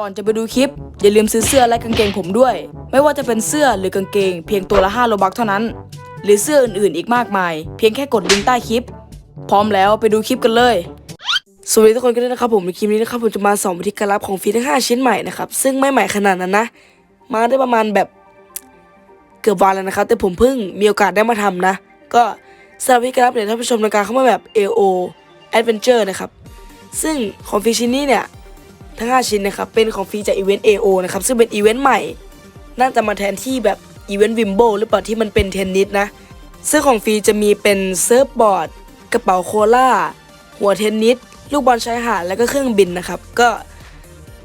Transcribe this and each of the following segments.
ก่อนจะไปดูคลิป อย่าลืมซื้อเสื้อและกางเกงผมด้วย ไม่ว่าจะเป็นเสื้อหรือกางเกง เพียงตัวละ5โลบักเท่านั้น หรือเสื้ออื่นๆอีกมากมาย เพียงแค่กดลิงก์ใต้คลิป พร้อมแล้วไปดูคลิปกันเลยสวัสดีทุกคนกันด้วยนะครับผมในคลิปนี้นะครับผมจะมาสอนวิธีการรับของฟรีทั้ง 5 ชิ้นใหม่นะครับซึ่งไม่ใหม่ขนาดนั้นนะ มาได้ประมาณแบบเกือบวันแล้วนะครับ แต่ผมเพิ่งมีโอกาสได้มาทำนะ ก็สำหรับวิธีการรับเนี่ยท่านผู้ชมในการเข้ามาแบบ AO Adventure นะครับซึ่งของฟรีชิ้นนี้เนี่ย ทั้ง 5 ชิ้นนะครับ เป็นของฟรีจากอีเวนต์ AO นะครับ ซึ่งเป็นอีเวนต์ใหม่ น่าจะมาแทนที่แบบอีเวนต์วิมโบหรือเปล่าที่มันเป็นเทนนิสนะ ซึ่งของฟรีจะมีเป็นเซิร์ฟบอร์ด กระเป๋าโคล่า หัวเทนนิส ลูกบอลชายหาด แล้วก็เครื่องบินนะครับ ก็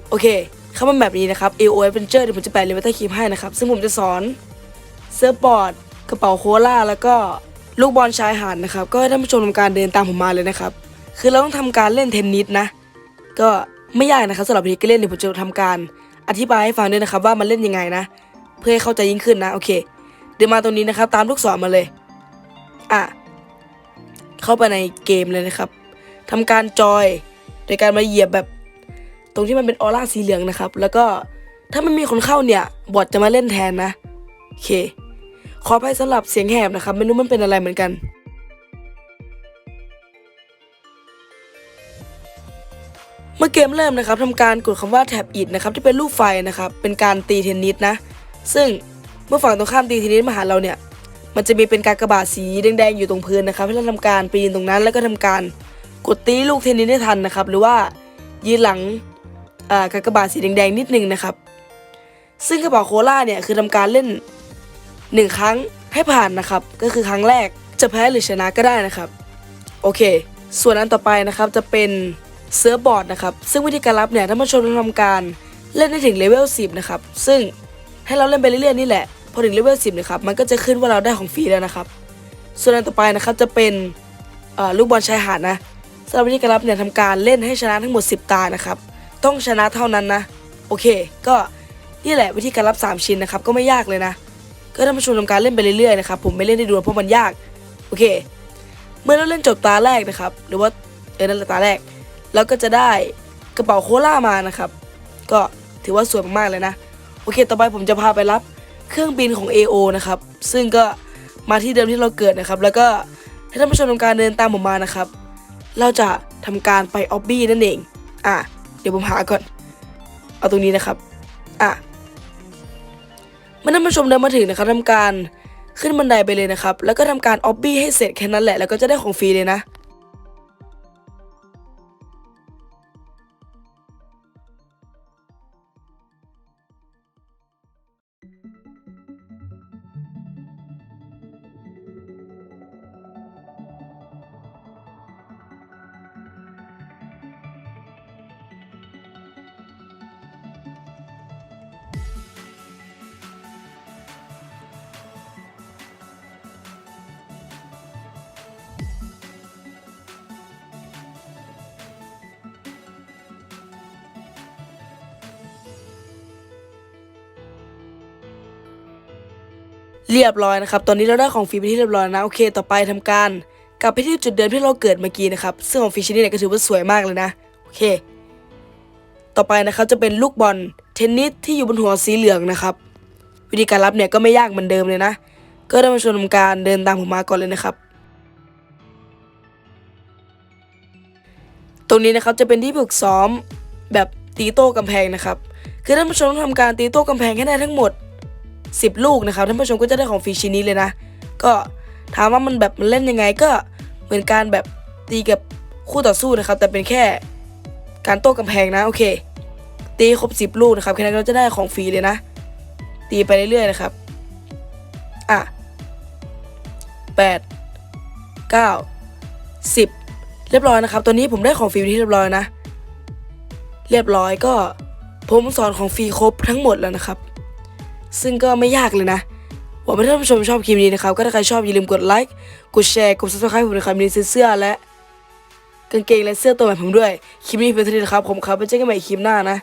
โอเคเข้ามาแบบนี้นะครับ AO Adventure เดี๋ยวผมจะแปะลิงก์ไว้ใต้คลิปให้นะครับ ซึ่งผมจะสอนเซิร์ฟบอร์ด กระเป๋าโคล่า แล้วก็ลูกบอลชายหาดนะครับ ก็ให้ท่านผู้ชมทำการเดินตามผมมาเลยนะครับ คือเราต้องทำการเล่นเทนนิสนะ ก็ ไม่ยากนะครับสำหรับวิธีการเล่นเดี๋ยวผมจะทำการอธิบายให้ฟังด้วยนะครับว่ามันเล่นยังไงนะ เพื่อให้เข้าใจยิ่งขึ้นนะโอเค เดินมาตรงนี้นะครับ ตามลูกศรมาเลย อะ เข้าไปในเกมเลยนะครับทำการจอยโดยการมาเหยียบแบบ ตรงที่มันเป็นออร่าสีเหลืองนะครับ แล้วก็ถ้ามันมีคนเข้าเนี่ยบอทจะมาเล่นแทนนะโอเค ขออภัยสำหรับเสียงแหบนะครับไม่รู้มันเป็นอะไรเหมือนกัน เมื่อเกมเริ่มนะครับทำการกดคำว่าแท็บอิดนะครับที่เป็นรูปไฟนะครับเป็นการตีเทนนิสนะ ซึ่งเมื่อฝั่งตรงข้ามตีเทนนิสมาหาเราเนี่ยมันจะมีเป็นการกระบาดสีแดงๆอยู่ตรงพื้นนะครับให้เราทำการปีนตรงนั้น แล้วก็ทำการกดตีลูกเทนนิสให้ทันนะครับ หรือว่ายืนหลังอ่ากากบาดสีแดงๆนิดนึงนะครับ ซึ่งกระเป๋าโคล่าเนี่ยคือทำการเล่นหนึ่งครั้งให้ผ่านนะครับ ก็คือครั้งแรกจะแพ้หรือชนะก็ได้นะครับ โอเค ส่วนอันต่อไปนะครับจะเป็น เซิร์ฟบอร์ดนะครับ ซึ่งวิธีการรับเนี่ยท่านผู้ชมต้องทำการเล่นให้ถึงเลเวล10นะครับ ซึ่งให้เราเล่นไปเรื่อยๆนี่แหละ พอถึงเลเวล10นะครับ มันก็จะขึ้นว่าเราได้ของฟรีแล้วนะครับ ส่วนอันต่อไปนะครับจะเป็นลูกบอลชายหาดนะสำหรับวิธีการรับเนี่ยทำการเล่นให้ชนะทั้งหมด 10 ตานะครับ ต้องชนะเท่านั้นนะ โอเค ก็นี่แหละวิธีการรับ 3 ชิ้นนะครับ ก็ไม่ยากเลยนะ ก็ท่านผู้ชมทำการเล่นไปเรื่อยๆนะครับ ผมไม่เล่นให้ดูเพราะมันยาก โอเค เมื่อเราเล่นจบตาแรกนะครับ หรือว่าเออนั่นแหละตาแรก แล้วก็จะได้กระเป๋าโคล่ามานะครับ ก็ถือว่าสวยมากๆเลยนะ โอเค ต่อไปผมจะพาไปรับเครื่องบินของ AO นะครับ ซึ่งก็มาที่เดิมที่เราเกิดนะครับ แล้วก็ให้ท่านผู้ชมทำการเดินตามผมมานะครับ เราจะทำการไปออบบี้นั่นเอง อะ เดี๋ยวผมหาก่อน เอาตรงนี้นะครับ อะเมื่อท่านผู้ชมเดินมาถึงนะครับทำการขึ้นบันไดไปเลยนะครับ แล้วก็ทำการออบบี้ให้เสร็จแค่นั้นแหละ แล้วก็จะได้ของฟรีเลยนะ เรียบร้อยนะครับ ตอนนี้เราได้ของฟรีไปที่เรียบร้อยนะ โอเค ต่อไปทำการกลับไปที่จุดเดิมที่เราเกิดเมื่อกี้นะครับ ซึ่งของฟรีชิ้นนี้เนี่ยก็ถือว่าสวยมากเลยนะ โอเค ต่อไปนะครับจะเป็นลูกบอลเทนนิสที่อยู่บนหัวสีเหลืองนะครับ วิธีการรับเนี่ยก็ไม่ยากเหมือนเดิมเลยนะ ก็ได้มาชมทำการเดินตามผมมาก่อนเลยนะครับ ตรงนี้นะครับจะเป็นที่ฝึกซ้อมแบบตีโต้กำแพงนะครับ คือท่านผู้ชมต้องทำการตีโต้กำแพงให้ได้ทั้งหมด 10 ลูกนะครับท่านผู้ชมก็จะได้ของฟรีชิ้นนี้เลยนะ ก็ถามว่ามันแบบมันเล่นยังไงก็เหมือนการแบบตีกับคู่ต่อสู้นะครับ แต่เป็นแค่การโต้กำแพงนะโอเค ตีครบ 10 ลูกนะครับแค่นั้นเราจะได้ของฟรีเลยนะ ตีไปเรื่อยๆนะครับอะแปดเก้าสิบเรียบร้อยนะครับ ตัวนี้ผมได้ของฟรีที่เรียบร้อยนะ เรียบร้อยก็ผมสอนของฟรีครบทั้งหมดแล้วนะครับ ซึ่งก็ไม่ยากเลยนะหวังว่าท่านผู้ชมชอบคลิปนี้นะครับ ก็ถ้าใครชอบอย่าลืมกดไลค์ กดแชร์ กด subscribe ผมนะครับมีเสื้อและกางเกงและเสื้อตัวใหม่ผมด้วย คลิปนี้เป็นเท่านี้นะครับ ผมครับไปเจอกันใหม่คลิปหน้านะ